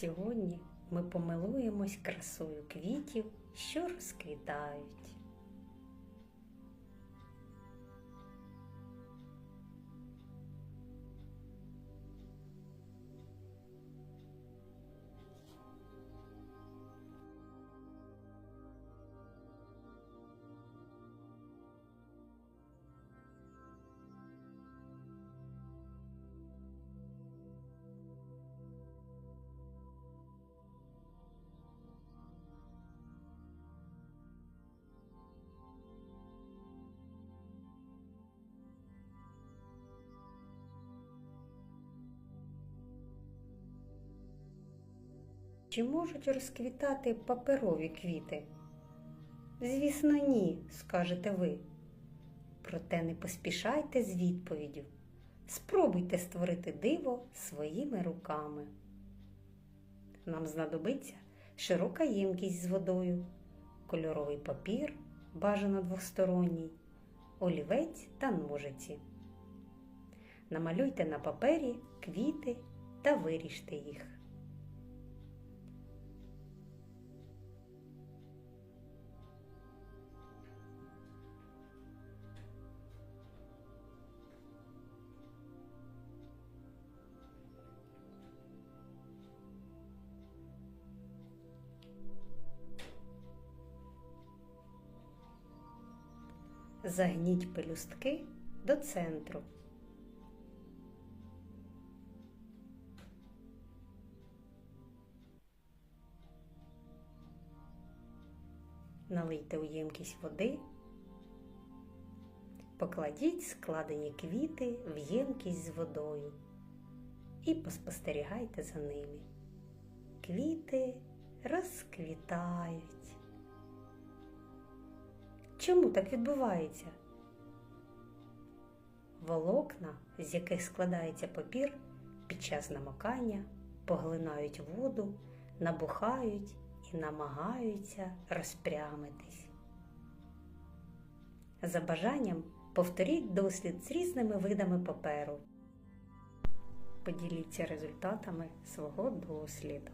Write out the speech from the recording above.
Сьогодні ми помилуємось красою квітів, що розквітають. Чи можуть розквітати паперові квіти? Звісно, ні, скажете ви. Проте не поспішайте з відповіддю. Спробуйте створити диво своїми руками. Нам знадобиться широка ємкість з водою, кольоровий папір, бажано двосторонній, олівець та ножиці. Намалюйте на папері квіти та виріжте їх. Загніть пелюстки до центру. Налийте у ємкість води, покладіть складені квіти в ємкість з водою і поспостерігайте за ними. Квіти розквітають. Чому так відбувається? Волокна, з яких складається папір, під час намокання поглинають воду, набухають і намагаються розпрямитись. За бажанням повторіть дослід з різними видами паперу. Поділіться результатами свого досліду.